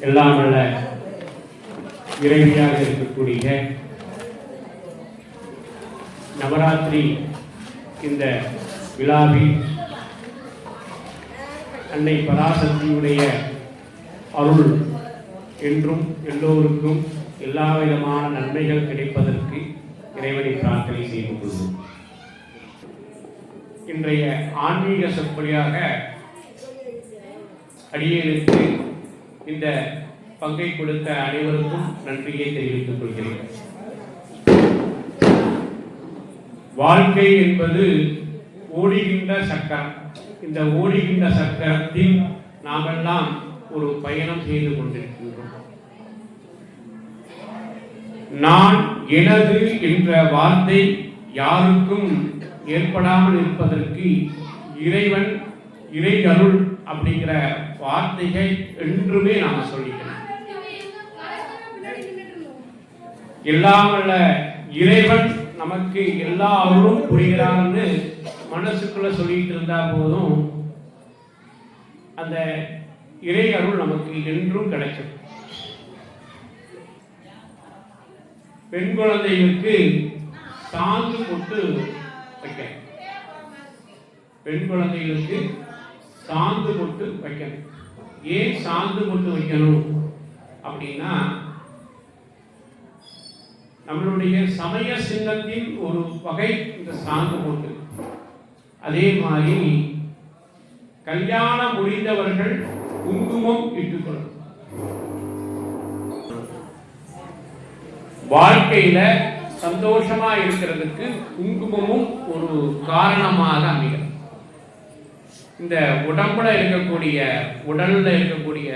எல்லாம் வல்ல இறைவியாக இருக்கக்கூடிய நவராத்திரி இந்த விழாவில் அன்னை பராசக்தியுடைய அருள் என்றும் எல்லோருக்கும் எல்லா விதமான நன்மைகள் கிடைப்பதற்கு இறைவனை பிரார்த்தனை செய்து கொள்வோம். இன்றைய ஆன்மீக சொற்பொழியாக அடியேனுக்கு இந்த பங்கை கொடுத்த அனைவருக்கும் நன்றியை தெரிவித்துக் கொள்கிறேன். வாழ்க்கை என்பது ஓடுகின்ற சக்கரம். இந்த ஓடுகின்ற சக்கரத்தில் நாமெல்லாம் ஒரு பயணம் செய்து கொண்டிருக்கின்றோம். நான் எனது என்ற வார்த்தை யாருக்கும் ஏற்படாமல் இருப்பதற்கு இறைவன் இறை அருள் அப்படிங்கிற வார்த்தைகள் என்றுமே நாம சொல்லிக்கிறோம். எல்லாம் இறைவன் நமக்கு எல்லா அருளும் புரிகிறான்னு மனசுக்குள்ள சொல்லிட்டு இருந்தா போதும். அந்த இறை அருள் நமக்கு என்றும் கிடைக்கும். பெண் குழந்தைகளுக்கு சாந்து பொட்டு வைக்க. பெண் குழந்தைகளுக்கு சாந்து பொட்டு வைக்கணும். ஏன் சாந்து பொட்டு வைக்கணும்? அப்படின்னா நம்மளுடைய சமய சின்னத்தின் ஒரு வகை இந்த சாந்து பொட்டு அதே மாதிரி கல்யாணம் முடிந்தவர்கள் குங்குமம் இட்டுக்கொள்ளும் வாழ்க்கையில சந்தோஷமா இருக்கிறதுக்கு குங்குமமும் ஒரு காரணமாக அமைகிறது. இந்த உடம்புல இருக்கக்கூடிய உடலில் இருக்கக்கூடிய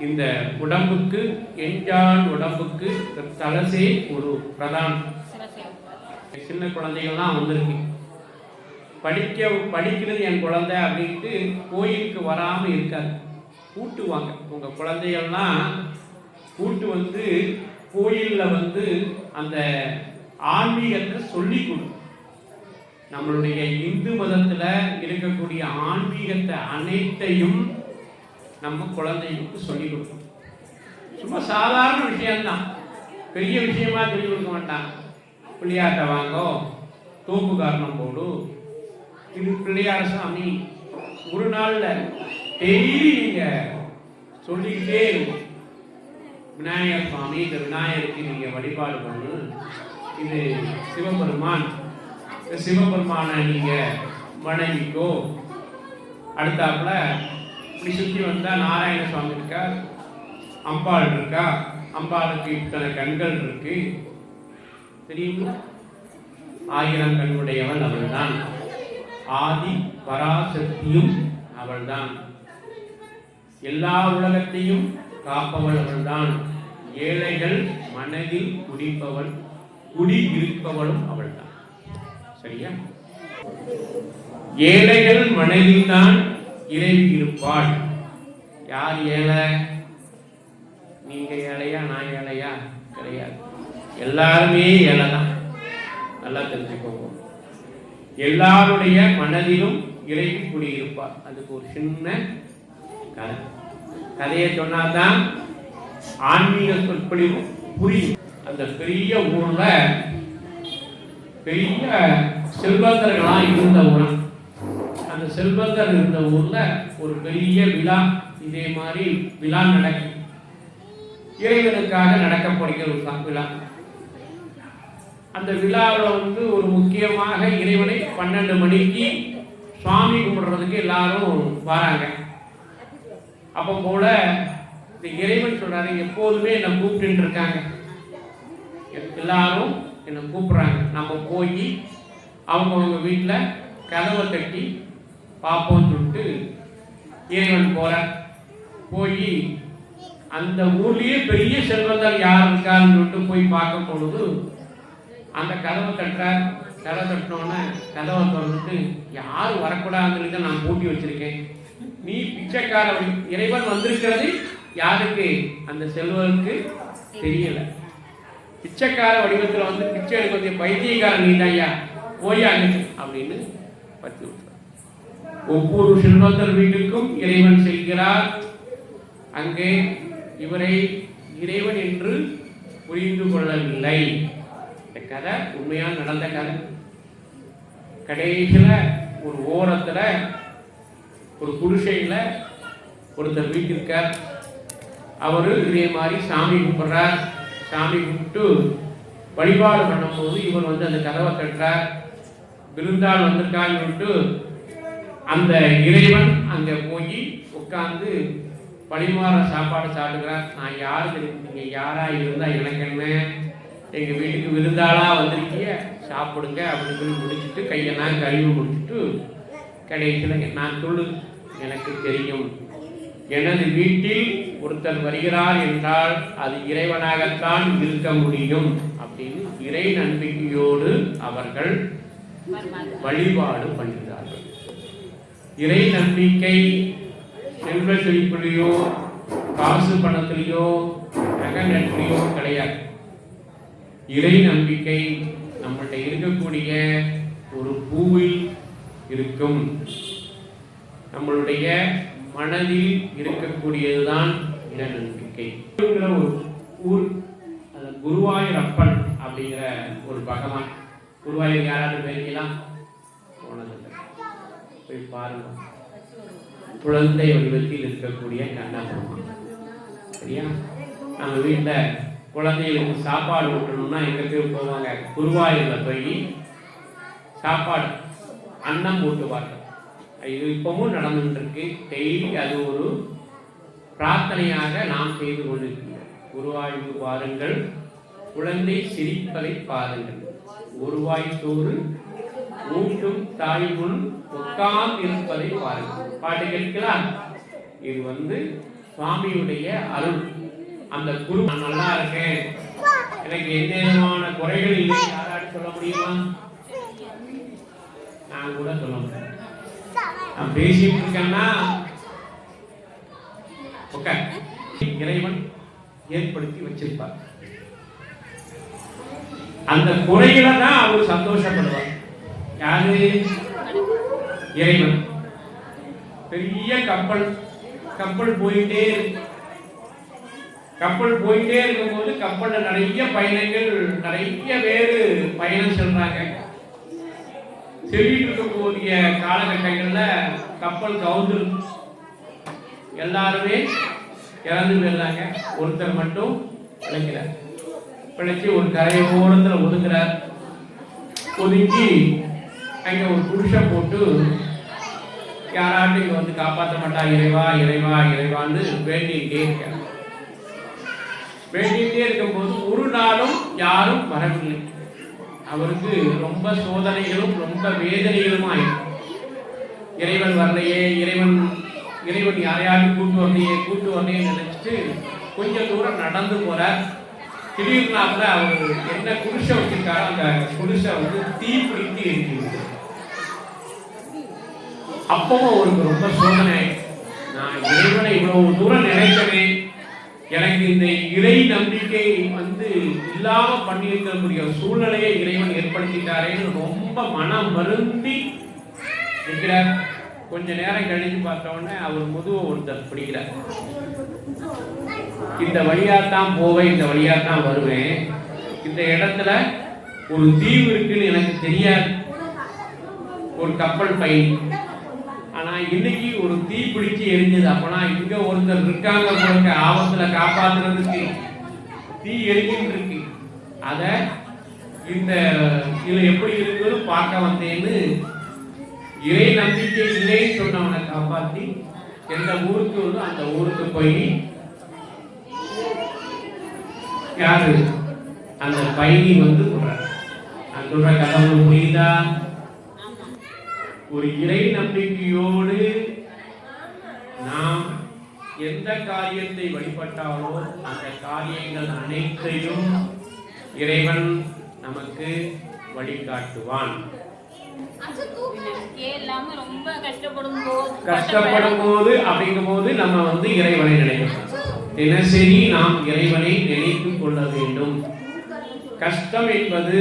இந்த உடம்புக்கு எஞ்சான் உடம்புக்கு தலசே ஒரு பிரதானம் சின்ன குழந்தைகள்லாம் வந்திருக்கு. படிக்க படிக்கிறது என் குழந்தை அப்படின்ட்டு கோயிலுக்கு வராமல் இருக்காது. கூட்டுவாங்க. உங்கள் குழந்தைகள்லாம் கூட்டு வந்து கோயிலில் வந்து அந்த ஆன்மீகத்தை சொல்லி கொடு. நம்மளுடைய இந்து மதத்துல இருக்கக்கூடிய ஆன்மீகத்தை அனைத்தையும் நம்ம குழந்தைகளுக்கு சொல்லிக் கொடுக்கணும். சும்மா சாதாரண விஷயம்தான். பெரிய விஷயமா சொல்லிக் கொடுக்க மாட்டான் பிள்ளையாட்ட வாங்கோ தோப்பு காரணம் போடு. இது பிள்ளையார் சாமி. ஒரு நாள்ல டெய்லி நீங்க சொல்லிக்கிட்டே விநாயகர் சுவாமி இந்த விநாயகருக்கு நீங்க வழிபாடு பண்ணு. இது சிவபெருமான் சிவபெருமானை நீங்க மனைவிக்கோ அடுத்தாப்புல இப்படி சுற்றி வந்தா நாராயண சுவாமி இருக்கா? அம்பாள் இருக்கா? அம்பாளுக்கு இத்தனை கண்கள் இருக்கு. தெரியுமா? ஆயிரம் கண்ணுடையவள் அவள்தான். ஆதி பராசக்தியும் அவள்தான். எல்லா உலகத்தையும் காப்பவள் அவள்தான். ஏழைகள் மனதில் குடிப்பவள் குடி இருப்பவளும் அவள்தான். சரியா? ஏழைகள் மனதில் தான் இறைவி இருப்பாள். யார் ஏழை? நீங்க ஏழையா நான் ஏழையா? கிடையாது. எல்லாருமே ஏழை தான் நல்லா தெரிஞ்சுக்கோங்க. எல்லாருடைய மனதிலும் இறைவி குடியிருப்பார் அதுக்கு ஒரு சின்ன கதை. கதையை சொன்னாதான் ஆன்மீக சொற்பொழிவு புரியும். அந்த பெரிய ஊர்ல பெரிய செல்வந்தர்களாக இருந்த ஊர். அந்த செல்வந்தர் இருந்த ஊரில் ஒரு பெரிய விழா இதே மாதிரி விழா நடக்கும். இறைவனுக்காக நடக்கப்படுகிற ஒரு விழா. அந்த விழாவில் வந்து ஒரு முக்கியமாக இறைவனை பன்னெண்டு மணிக்கு சுவாமி கும்பிடுறதுக்கு எல்லாரும் வராங்க. அப்போ போல இந்த இறைவன் சொல்றாரு எப்போதுமே என்னை கூப்பிட்டு இருக்காங்க. எல்லாரும் என்னை கூப்பிட்றாங்க. நம்ம போய் அவங்கவுங்க வீட்டில் கதவை தட்டி பார்ப்போம்னு சொல்லிட்டு இறைவன் போகிற போய் அந்த ஊர்லேயே பெரிய செல்வந்தர் யார் இருக்கான்னு சொல்லிட்டு போய் பார்க்கும் பொழுது அந்த கதவை தட்டுறார் கதவை தட்டினோன்னே கதவை திறந்துட்டு யார் வரக்கூடாதுன்னு நான் பூட்டி வச்சிருக்கேன். நீ பிச்சைக்கார இறைவன் வந்திருக்கிறது யாருக்கு? அந்த செல்வருக்கு தெரியலை. பிச்சைக்கார வடிவத்தில் வந்து பிச்சை எடுக்க பைத்தியக்கார நீ தான்யா? போயாங்க அப்படின்னு பத்தி விட்டார் ஒவ்வொரு செல்வந்தர் வீட்டுக்கும் இறைவன் செல்கிறார். அங்கே இவரை இறைவன் என்று புரிந்து கொள்ளவில்லை. இந்த கதை உண்மையாக நடந்த கதை. கடைசியில் ஒரு ஓரத்தில் ஒரு குடிசையில் ஒருத்தர் வீட்டிருக்கார் அவர் இதே மாதிரி சாமி கும்பிட்றார். சாமி கும்பிட்டு வழிபாடு பண்ணும்போது இவர் வந்து அந்த கதவை தட்டுறார் விருந்தாள் வந்திருக்கான்னு சொல்லிட்டு அந்த இறைவன் அங்கே போய் உட்கார்ந்து பரிமாற சாப்பாடு சாப்பிடுகிறார். நான் யார் நீங்கள் யாராக இருந்தால் எனக்கு என்ன? எங்கள் வீட்டுக்கு விருந்தாளாக வந்திருக்கிய சாப்பிடுங்க அப்படின்னு சொல்லி முடிச்சுட்டு கையெல்லாம் கழுவி முடிச்சுட்டு கடைசியில் நான் சொல்லு எனக்கு தெரியும். எனது வீட்டில் ஒருத்தர் வருகிறார் என்றால் அது இறைவனாகத்தான் இருக்க முடியும் அப்படின்னு இறை நம்பிக்கையோடு அவர்கள் வழிபாடு பண்ணுகிறார்கள் இறை நம்பிக்கை செல்வ செழிப்பிலையோ காசு பணத்திலேயோ நகை நன்றியோ கிடையாது. இறை நம்பிக்கை நம்மள்கிட்ட இருக்கக்கூடிய ஒரு பூவில் இருக்கும். நம்மளுடைய மனதில் இருக்கக்கூடியதுதான் இறை நம்பிக்கை ஒரு ஊர் அது அப்படிங்கிற ஒரு பகவான். குருவாயூர் யாராவது போயிருக்கலாம் போனதில்லை. போய் பாருங்க. குழந்தை வடிவத்தில் இருக்கக்கூடிய கண்ணபெருமான் சரியா? நம்ம வீட்டில் குழந்தைகளுக்கு சாப்பாடு ஊட்டணும்னா எங்க பேர் போவாங்க? குருவாயூரில் போய் சாப்பாடு அன்னம் ஊட்டுவார்கள். இது இப்பவும் நடந்துருக்கு டெய்லி அது ஒரு பிரார்த்தனையாக நாம் செய்து கொண்டிருக்கிறோம் குருவாயூர் பாருங்கள் குழந்தை சிரிப்பதை பாருங்கள். ஒருவாய் சோறு ஊட்டும் தாய் முன் உட்கார்ந்து இருப்பதை பாருங்கள். பாட்டு கேட்கலாம் இது வந்து சுவாமியுடைய அருள். அந்த குரு நான் நல்லா இருக்கேன் எனக்கு எந்த விதமான குறைகள் இல்லை. யாராவது சொல்ல முடியுமா? நான் கூட சொல்ல முடியும். நான் பேசிட்டு இருக்கேன்னா? ஓகே. இறைவன் ஏற்படுத்தி வச்சிருப்பார். அந்த குறையில தான் அவர் சந்தோஷப்படுவார். யாரு? இறைவன். பெரிய கப்பல். கப்பல் போயிட்டே கப்பல் போயிட்டே இருக்கும்போது கப்பல்ல நிறைய பயணங்கள் நிறைய பேர் பயணம் செல்றாங்க. செல்லிட்டு இருக்கக்கூடிய காலகட்டங்கள்ல கப்பல் கவுந்து எல்லாருமே இறந்து போயிடுறாங்க. ஒருத்தர் மட்டும் பிழைக்கிறார் பிழைச்சி ஒரு கரையை ஓரத்தில் ஒதுங்குறார் ஒதுக்கி அங்கே ஒரு புருஷன் போட்டு யாராட்டும் இங்கே வந்து காப்பாற்ற மாட்டா இறைவா இறைவா இறைவான்னு வேண்டிகிட்டே இருக்கார் வேண்டிகிட்டே இருக்கும்போது ஒரு நாளும் யாரும் வரவில்லை. அவருக்கு ரொம்ப சோதனைகளும் ரொம்ப வேதனைகளும் ஆயிடும். இறைவன் வரலையே இறைவன் இறைவன் யாரையாவது கூட்டு வரலையே கூட்டு வரலையே நினைச்சிட்டு கொஞ்சம் தூரம் நடந்து போறார். கூட அவர் என்ன குடிசை வச்சிருக்காரோ அந்த குடிசை வந்து தீ பிடித்து அப்பவும் அவருக்கு ரொம்ப சோதனை நான் இறைவனை இவ்வளவு தூரம் நினைச்சனே எனக்கு இந்த இறை நம்பிக்கை வந்து இல்லாம பண்ணியிருக்கக்கூடிய சூழ்நிலையை இறைவன் ஏற்படுத்திட்டாரேன்னு ரொம்ப மனம் வருந்தி நிற்கிறார். கொஞ்ச நேரம் கழிச்சு பார்த்த உடனே அவர் முதுவை ஒருத்தர் பிடிக்கிறார். இந்த வழியாத்தான் போவேன் இந்த வழியாத்தான் வருவேன். இந்த இடத்துல ஒரு தீவு இருக்குன்னு எனக்கு தெரியாது. ஒரு கப்பல் பயணி. இன்னைக்கு ஒரு தீ பிடிச்சு எரிஞ்சது. அப்பனா இங்க ஒருத்தர் இருக்காங்க உங்களுக்கு ஆபத்துல காப்பாத்துறதுக்கு தீ எரிஞ்சுட்டு இருக்கு அத இந்த இதுல எப்படி இருக்குன்னு பார்க்க வந்தேன்னு இறை நம்பிக்கை இல்லைன்னு சொன்னவனை காப்பாத்தி எந்த ஊருக்கு வந்து அந்த ஊருக்கு போய் யாரு? அந்த பயணி வந்து சொல்ற நான் சொல்ற கதை புரியுதா ஒரு இறை நம்பிக்கையோடு நாம் எந்த காரியத்தை வழிபட்டாலோ அந்த காரியங்கள் அனைத்தையும் இறைவன் நமக்கு வழிகாட்டுவான். கஷ்டப்படும் போது கஷ்டப்படும் போது அப்படிங்கும் போது நம்ம வந்து இறைவனை நினைக்கணும். தினசரி நாம் இறைவனை நினைத்துக் கொள்ள வேண்டும். கஷ்டம் என்பது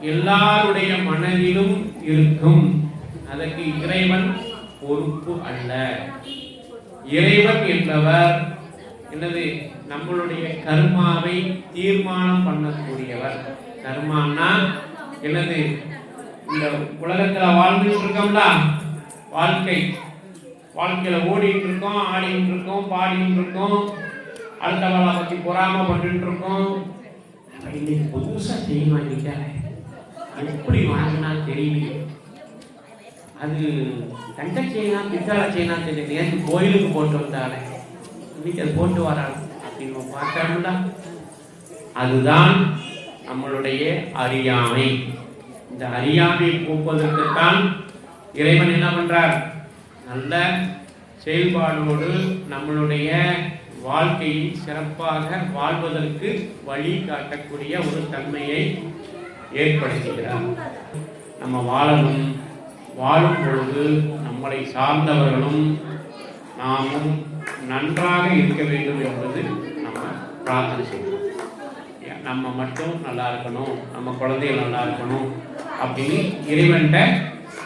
எல்லாருடைய மனதிலும் இருக்கும். அதற்கு இறைவன் பொறுப்பு அல்ல. இறைவன் என்பவர் என்னது? நம்மளுடைய கர்மாவை தீர்மானம் பண்ணக்கூடியவர். கர்மான்னா என்னது? இந்த உலகத்துல வாழ்ந்துட்டு இருக்கோம்ல வாழ்க்கை. வாழ்க்கையில ஓடிட்டு இருக்கோம் ஆடிட்டு இருக்கோம் பாடிட்டு இருக்கோம். அடுத்தவளை பத்தி பொறாம பண்ணிட்டு இருக்கோம். இன்னைக்கு புதுசா செய்ய வாங்கிட்டாரு எப்படி வாங்கினா தெரியலையே. அது தங்க செயினா பித்தளை செயினா தெரியல நேற்று கோயிலுக்கு போட்டு வந்தாலே இன்னைக்கு அது போட்டு வராங்க அப்படின்னு பார்த்தோம்ல அதுதான் நம்மளுடைய அறியாமை. இந்த அறியாமை போக்குவதற்குத்தான் இறைவன் என்ன பண்றார்? நல்ல செயல்பாடோடு நம்மளுடைய வாழ்க்கையை சிறப்பாக வாழ்வதற்கு வழி காட்டக்கூடிய ஒரு தன்மையை ஏற்படுத்துகிறார். நம்ம வாழணும். வாழும் பொழுது நம்மளை சார்ந்தவர்களும் நாமும் நன்றாக இருக்க வேண்டும் என்பது நம்ம பிரார்த்தனை செய்யணும் நம்ம மட்டும் நல்லா இருக்கணும் நம்ம குழந்தைகள் நல்லா இருக்கணும் அப்படின்னு இறைவன்கிட்ட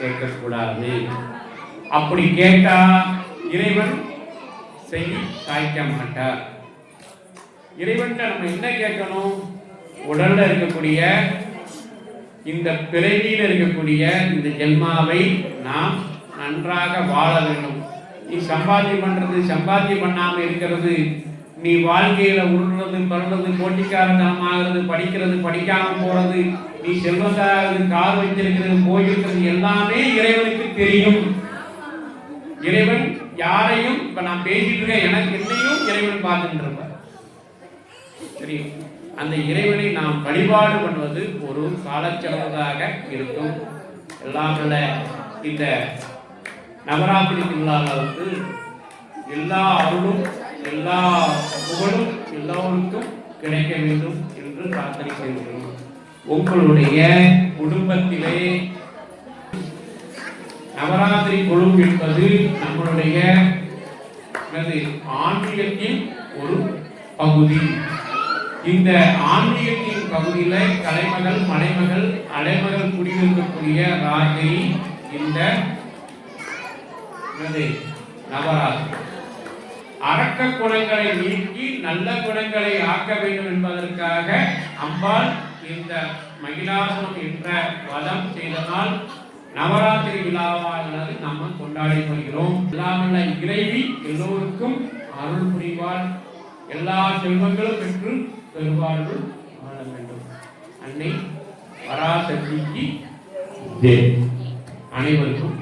கேட்கக்கூடாது. அப்படி கேட்டா இறைவன் செய்ய சாய்க்க மாட்டார். இறைவன்கிட்ட நம்ம என்ன கேட்கணும்? உடலில் இருக்கக்கூடிய இந்த பிறவியில் இருக்கக்கூடிய இந்த ஜென்மாவை நாம் நன்றாக வாழ வேண்டும். நீ சம்பாத்தியம் பண்ணுறது சம்பாத்தியம் பண்ணாமல் இருக்கிறது நீ வாழ்க்கையில் உருள்றது பருறது போட்டிக்காரத்தனமாகிறது படிக்கிறது படிக்காமல் போகிறது நீ செல்வந்தாகிறது கார் வைத்திருக்கிறது போயிருக்கிறது எல்லாமே இறைவனுக்கு தெரியும். இறைவன் யாரையும் இப்போ நான் பேசிட்டு இருக்கேன் எனக்கு என்னையும் இறைவன் பார்த்துட்டு இருப்பார். தெரியும்? அந்த இறைவனை நாம் வழிபாடு பண்ணுவது ஒரு காலச்சிறந்ததாக இருக்கும். எல்லாம் இந்த நவராத்திரி திருவிழாவுக்கு எல்லா அருளும் எல்லா புகழும் எல்லோருக்கும் கிடைக்க வேண்டும் என்று பிரார்த்தனை செய்கிறோம். உங்களுடைய குடும்பத்திலே நவராத்திரி குழு என்பது நம்மளுடைய ஆன்மீகத்தின் ஒரு பகுதி. இந்த ஆன்மீகத்தின் பகுதியில் கலைமகள் மலைமகள் அலைமகள் குடியிருக்கக்கூடிய ராத்திரி இந்த நவராத்திரி அரக்க குணங்களை நீக்கி நல்ல குணங்களை ஆக்க வேண்டும் என்பதற்காக அம்பாள் இந்த மகிழாசுரம் என்ற வதம் செய்ததால் நவராத்திரி விழாவானது நம்ம கொண்டாடி வருகிறோம். எல்லாமல்ல இறைவி எல்லோருக்கும் அருள் புரிவார் எல்லா செல்வங்களும் பெற்று பெருவாழ்வு வாழ வேண்டும் அன்னை பராசக்திக்கு. அனைவருக்கும்